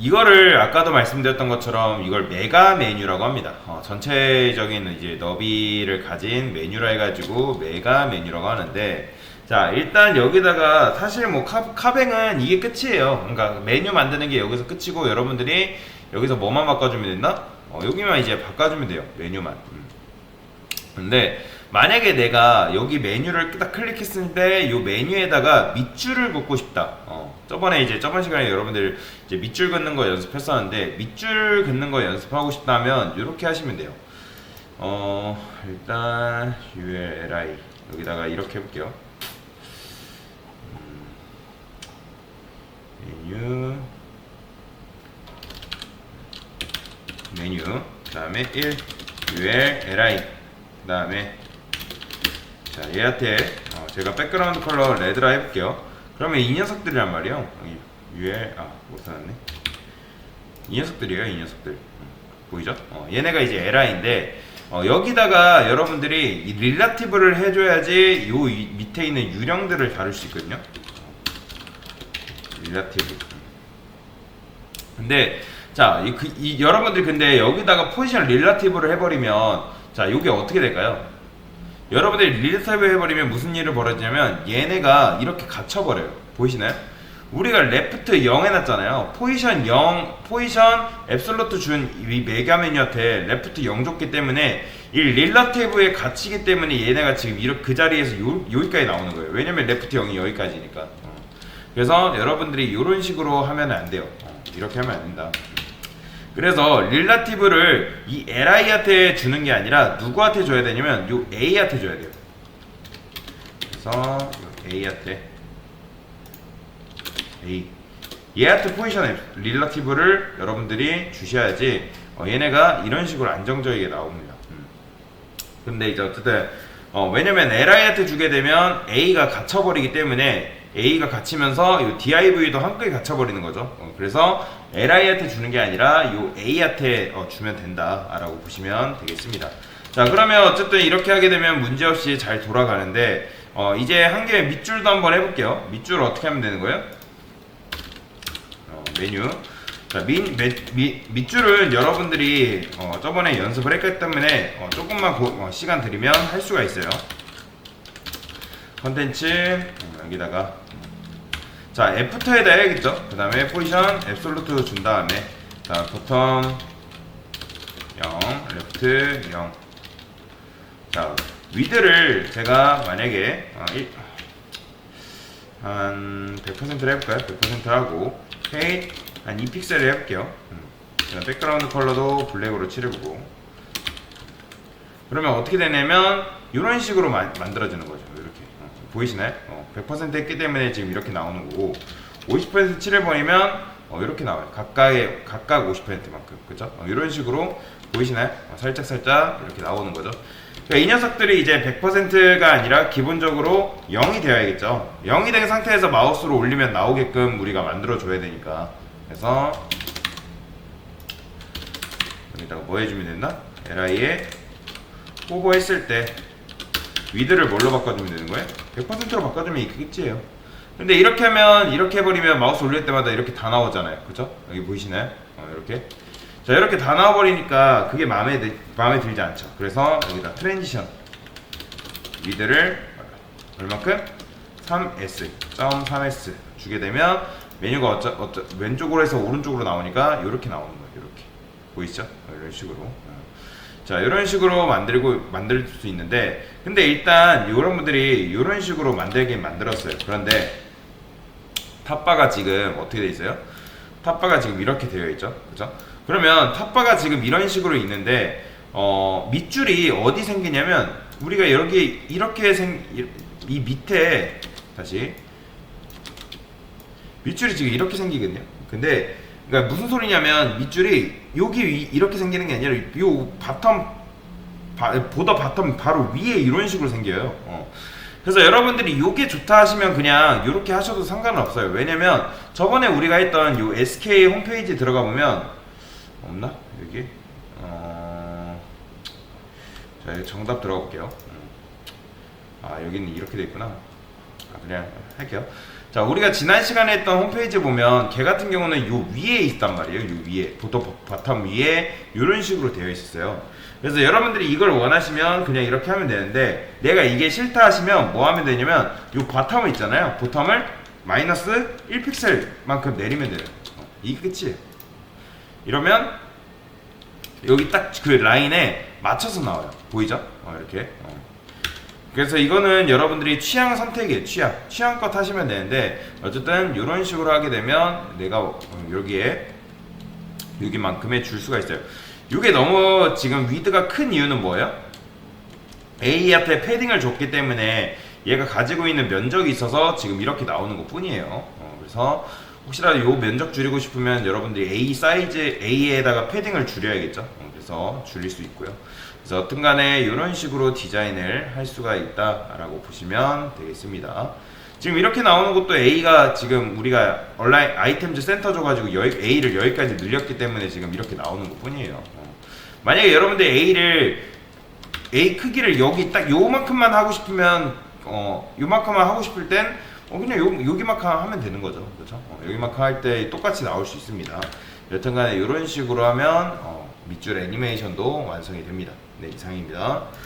이거를 아까도 말씀드렸던 것처럼 이걸 메가 메뉴라고 합니다. 어, 전체적인 이제 너비를 가진 메뉴라 해가지고 메가 메뉴라고 하는데 자 일단 여기다가 사실 뭐 카, 카뱅은 이게 끝이에요. 그러니까 메뉴 만드는 게 여기서 끝이고 여러분들이 여기서 뭐만 바꿔주면 된다? 어, 여기만 이제 바꿔주면 돼요. 메뉴만. 음. 근데 만약에 내가 여기 메뉴를 딱 클릭했을 때 이 메뉴에다가 밑줄을 긋고 싶다. 어, 저번에 이제 저번 시간에 여러분들 이제 밑줄 긋는 거 연습했었는데 밑줄 긋는 거 연습하고 싶다면 이렇게 하시면 돼요. 어 일단 ULI 여기다가 이렇게 해볼게요. 음, 메뉴 메뉴 그 다음에 1 ULI 그 다음에 자 얘한테 어, 제가 백그라운드 컬러 레드라 해볼게요 그러면 이 녀석들이란 여기 UL 아못 써놨네. 이 녀석들이에요 이 녀석들. 음, 보이죠? 어, 얘네가 이제 LI인데 어, 여기다가 여러분들이 이 릴라티브를 해줘야지 요 이- 밑에 있는 유령들을 다룰 수 있거든요. 릴라티브. 근데 자, 이, 그, 이 여러분들 근데 여기다가 포지션 릴라티브를 해버리면 자, 이게 어떻게 될까요? 여러분들이 릴라티브 해버리면 무슨 일을 벌어지냐면 얘네가 이렇게 갇혀버려요. 보이시나요? 우리가 레프트 0 해놨잖아요. 포지션 0, 포지션 앱솔루트 준 이 메가 메뉴한테 레프트 0 줬기 때문에 이 릴라티브에 갇히기 때문에 얘네가 지금 이렇게 그 자리에서 요, 여기까지 나오는 거예요. 왜냐면 레프트 0이 여기까지니까. 어. 그래서 여러분들이 이런 식으로 하면 안 돼요. 어, 이렇게 하면 안 된다. 그래서 릴라티브를 이 li한테 주는 게 아니라 누구한테 줘야 되냐면 요 a한테 줘야 돼요. 그래서 요 a한테 a 얘한테 포지션 앱- 릴라티브를 여러분들이 주셔야지 어, 얘네가 이런 식으로 안정적이게 나옵니다. 음. 근데 이제 어쨌든 어, 왜냐면 li한테 주게 되면 a가 갇혀버리기 때문에 a가 갇히면서 이 div도 함께 갇혀버리는 거죠. 어, 그래서 li한테 주는 게 아니라 이 a한테 어, 주면 된다라고 보시면 되겠습니다. 자 그러면 어쨌든 이렇게 하게 되면 문제없이 잘 돌아가는데 어, 이제 한 개의 밑줄도 한번 해볼게요. 밑줄 어떻게 하면 되는 거예요? 어, 메뉴. 자, 민, 매, 미, 밑줄은 여러분들이 어, 저번에 연습을 했기 때문에 어, 조금만 고- 어, 시간 들이면 할 수가 있어요. 컨텐츠 음, 여기다가 자 F부터에다 해야겠죠. 그 다음에 포지션 앱솔루트 준 다음에 자 버텀 0 레프트 0. 자 위드를 제가 만약에 어, 일- 한 100%를 해볼까요? 100% 하고 페이트 한 2픽셀을 해볼게요. 음. 백그라운드 컬러도 블랙으로 칠해보고 그러면 어떻게 되냐면 이런 식으로 마- 만들어지는 거죠. 이렇게 어, 보이시나요? 어, 100% 했기 때문에 지금 이렇게 나오는 거고 50% 칠해버리면 어, 이렇게 나와요. 각각의 각각 50%만큼 그죠? 어, 이런 식으로 보이시나요? 어, 살짝 살짝 이렇게 나오는 거죠. 그러니까 이 녀석들이 이제 100%가 아니라 기본적으로 0이 되어야겠죠. 0이 된 상태에서 마우스로 올리면 나오게끔 우리가 만들어 줘야 되니까. 그래서 여기다가 뭐 해주면 됐나? li에 호버했을 때 위드를 뭘로 바꿔주면 되는 거예요? 100%로 바꿔주면 이게 끝이에요. 근데 이렇게 하면 이렇게 해버리면 마우스 올릴 때마다 이렇게 다 나오잖아요. 그죠? 여기 보이시나요? 어, 이렇게. 자 이렇게 다 나와버리니까 그게 마음에 들, 마음에 들지 않죠. 그래서 여기다 트랜지션 위드를 얼마큼? 3s, 3s 주게 되면 메뉴가 어쩌, 어쩌, 왼쪽으로 해서 오른쪽으로 나오니까 이렇게 나오는 거예요. 이렇게 보이시죠? 어, 이런 식으로. 어. 자 이런 식으로 만들고 만들 수 있는데 근데 일단 이런 분들이 이런 식으로 만들긴 만들었어요. 그런데 탑바가 지금 어떻게 돼 있어요? 탑바가 지금 이렇게 되어 있죠, 그죠? 그러면 탑바가 지금 이런 식으로 있는데 어, 밑줄이 어디 생기냐면 우리가 여기 이렇게 생 이 밑에 다시 밑줄이 지금 이렇게 생기거든요. 근데 그러니까 무슨 소리냐면 밑줄이 여기 위- 이렇게 생기는 게 아니라 요 바텀 바, 보다 바텀 바로 위에 이런 식으로 생겨요. 어. 그래서 여러분들이 요게 좋다 하시면 그냥 이렇게 하셔도 상관은 없어요. 왜냐면 저번에 우리가 했던 요 SK 홈페이지 들어가 보면 없나 여기 어... 자 여기 정답 들어가 볼게요. 음. 아 여기는 이렇게 돼 있구나. 아, 그냥 할게요. 자 우리가 지난 시간에 했던 홈페이지 보면 걔 같은 경우는 요 위에 있단 말이에요 요 위에. 보통 바텀 위에 이런 식으로 되어 있었어요. 그래서 여러분들이 이걸 원하시면 그냥 이렇게 하면 되는데 내가 이게 싫다 하시면 뭐 하면 되냐면 요 바텀을 있잖아요. 보텀을 마이너스 1픽셀만큼 내리면 돼요. 어, 이게 끝이에요. 이러면 여기 딱 그 라인에 맞춰서 나와요. 보이죠? 어, 이렇게. 어. 그래서 이거는 여러분들이 취향 선택이에요 취향 취향껏 하시면 되는데 어쨌든 이런 식으로 하게 되면 내가 어, 여기에 여기만큼의 줄 수가 있어요. 이게 너무 지금 위드가 큰 이유는 뭐예요? A한테 패딩을 줬기 때문에 얘가 가지고 있는 면적이 있어서 지금 이렇게 나오는 것 뿐이에요. 어, 그래서 혹시라도 이 면적 줄이고 싶으면 여러분들이 A 사이즈 A에다가 패딩을 줄여야겠죠? 어, 그래서 줄일 수 있고요 그래서 여튼 간에 이런 식으로 디자인을 할 수가 있다라고 보시면 되겠습니다. 지금 이렇게 나오는 것도 A가 지금 우리가 온라인 아이템즈 센터 줘가지고 여, A를 여기까지 늘렸기 때문에 지금 이렇게 나오는 것 뿐이에요. 어. 만약에 여러분들 A를 A 크기를 여기 딱 요만큼만 하고 싶으면 어 요만큼만 하고 싶을 땐 어, 그냥 요, 여기만큼 하면 되는 거죠. 그렇죠? 어, 여기만큼 할 때 똑같이 나올 수 있습니다. 여튼간에 이런 식으로 하면 어, 밑줄 애니메이션도 완성이 됩니다. 네 이상입니다.